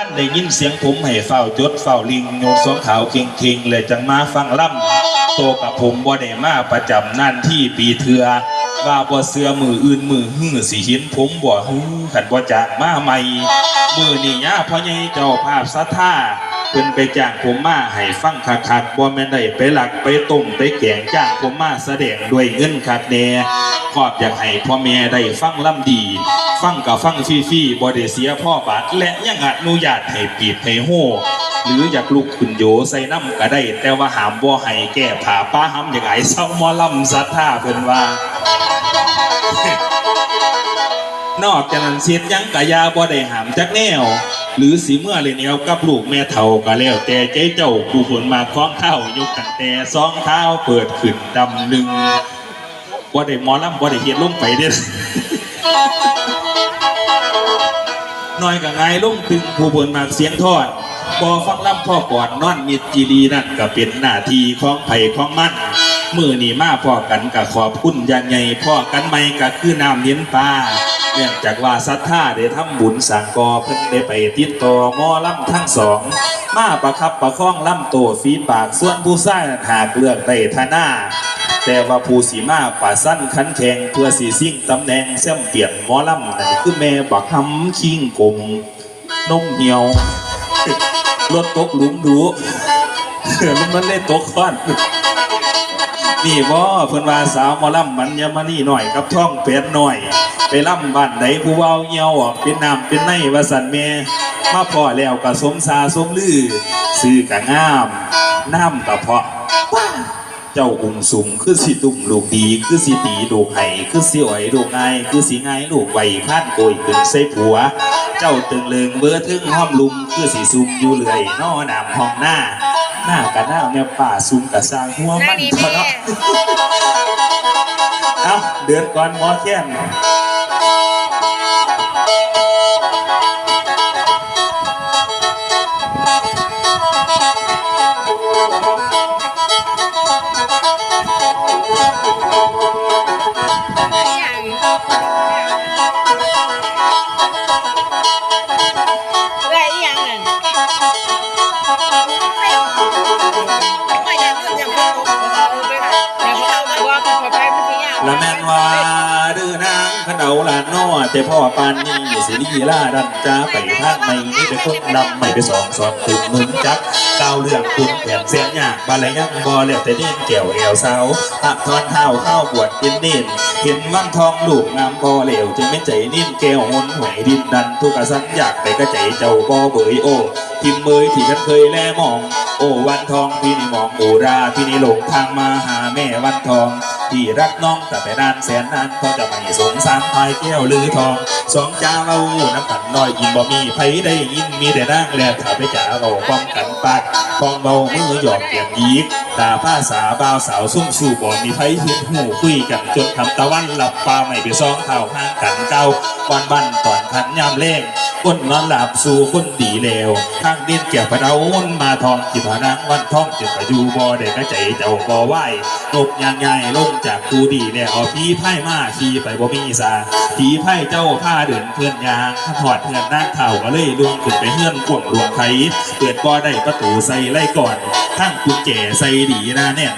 ท่านได้ยินเสียงผมให้เฝ้าจดเฝ้าลิงโยกสองขาวเคิงๆเลยจังมาฟังล่ำโตกับผมบ่ได้มาประจำนั่นที่ปีเถือว่าบ่เสือมืออื่นมือหื้อสิเห็นผมบ่ฮื้อขันบ่จากมาใหม่มือนี่ย่าพ่อใหญ่เจ้าภาพสัทธาเพิ่นไปจ้างผมมาให้ฟังคักๆบ่แม่นได้ไปหลักไปต้มไปแกงจ้างผมมาแสดงด้วยเงินคักแน่ ขอบอยากให้พ่อแม่ได้ฟังล่ำดี ฟังกับฟังฟรีๆบ่ได้เสียพ่อบาทและยังอนุญาตให้ปีดให้โหหรืออยากลุกขึ้นโยใส่น้ำก็ได้ แต่ว่าหามบ่ให้แก้ผ้าป้าห้ำอย่างไอ้เศร้ามอลำสัทธาเพิ่นว่านอกจากนั้นเสียดยังกะยาบ่ได้หามจักแนว หรือสีเมื่อเลยแนวกับลูกแม่เฒ่าก็แล้ว แต่ใจเจ้าผู้ผลมาคล้องเท้ายกตั้งแต่สองเท้าเปิดขึ้นดำหนึ่ง บ่ได้หมอลำบ่ได้เฮ็ดลงไปเด้อน้อยกับไงลุ่งถึงผู้บนมากเสียงทอดบอฟังล่ำพ่อก่อนนอนมิดจีดีนั่นก็เป็นหน้าที่ของไผ่ของมันมือนี่มาพ่อกันกับขอบคุณยังไงพ่อกันไม่ก็คือน้ำเลี้ยนปลาเนื่องจากว่าศรัทธาได้ทำบุญสังกอเพิ่นได้ไปติดต่อมอล่ำทั้งสอง มาประคับประคองล่ำโตฝีปากส่วนผู้ใช้าหากเลือกได้ทาหน้า แต่ว่าผู้สีมาป่าสั้นขันแข็งเพื่อสีซิ่งตำแหน่งเส้มเปลี่ยนมอลำนั่นคือแม่บักหำคิงกลมนมเหี่ยวรถตกหลุมดูมันมันเล่นตกค้อนนี่บ่เพิ่นว่าสาวมอลำมันยามานี่หน่อยกับท่องเป็ดหน่อย ไปล่ำบ้านไหนผู้เว้าเหี่ยวเป็นน้ำเป็นในว่าสันแม่มาพอแล้วก็สมสาสมลือซื้อกะงามน้ำกะเพาะ เจ้าองค์สูงคือสิตุ่มลูกดี คือสิตีลูกไห้คือสิอ่อยลูกไงายคือสิง่ายลูกไวข้านโกยขึ้นใส่ผัว เจ้าตึงเลิงเบื่อถึงห้อมลุม คือสิซุมอยู่เลื่อยนอหนามห้องหน้า หน้ากะหน้าแม่ป่าซุมกะสร้างหัวหน้ามันนี้เถอะแม่เนาะเอาเดือนก่อนหมอแค้น ละแม่นว่าดื้อนางขนเอาลานนอแต่พ่อปานนี้สิลีลาดันจ้าไปทางไม่นี่เป็นคนดำไม่ไปสองสอนตึกหนุนจักเก้าเรื่องคุณแผนเสียงยากบาลยังบอแล้วแต่นี่เกี่ยวแอวเสาตักทอนเท้าเข้าบวชเป็นเน่นเห็นวังทองลูกงามบ่เหลวจึงไม่ใจนิ่มแก้วหนหวยดินดันทุกกระสันอยากไปกระใจเจ้าบ่เบยโอทิมเมยที่ฉันเคยแลมอง โอ้วันทองพี่นี่มองโอราพี่นี่หลงทางมาหาแม่วันทองที่รักน้องแต่แต่นานแสนนานเขาจะไม่สงสารพายแก้วหรือทองสองเจ้าเราน้ำขันน้อยยินบ่มีไผได้ยินมีแต่นางแลถ้าไปจ๋าเราป้องกันปากฟองเบามือหยอกเกี่ยมยีกตาผ้าสาบ่าวสาวซุ่มสู่บ่มีไผเห็นหูคุยกันจนคำตะวันหลับปลาไม่ไปซ้องเท่าห้างกันเก่าวันบันตอนคันยามเล่ง คนนอนหลับสู่คนดีแล้วทางดินเกี่ยวพะเอาวนมาทองจิตหานางวันทองจิตประยูบอเด็กกระใจเจ้าบอไหวตบยางใหญ่ลงจากกูดีแล้วเอาพี่ไพ่มาขี่ไปบ่มีสาผีไพ่เจ้าผ้าเดินเพื่อนยางถอดเพื่อนนางเข่าก็เลยลวงขึ้นไปเฮือนขวงหลวงไขเปิดบ่อได้ประตูใส่ไล่ก่อนทั้งกุญแจใส่ดีนะเนี่ย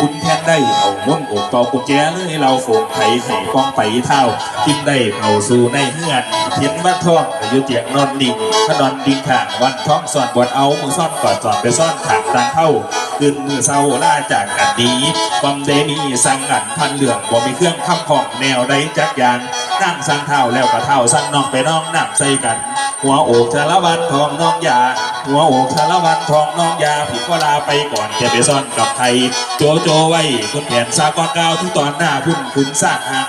คุณแทนได้เอาม้วนอกเป่ากุญแจเลยเราโฝงไข่ไข่กองไปเท่าจึงได้เข้าสู่ในเฮือนเห็นว่าทองก็อยู่เตียงนอนดิ่งขนอนดิ่งข้างวันท้องสอนบวดเอามือซ่อนกอดสอนไปซ่อนขางทางเข้าคืนมือเศร้าล่าจากกันนี้ความเดมีสังหันพันเหลืองบ่มีเครื่องคำของแนวใดจักยางนั่งสังเท้าแล้วก็เท้าสั่งน้องไปน้องนับใส่กัน หัวอกสาลวันทองน้องยา หัวอกสาลวันทองน้องยาผิดก็ลาไปก่อนจะไปซ่อนกับใคร โจโจไว้คุณแผนสากอนกาวทุกตอนหน้าพุ่นคุณสร้างหา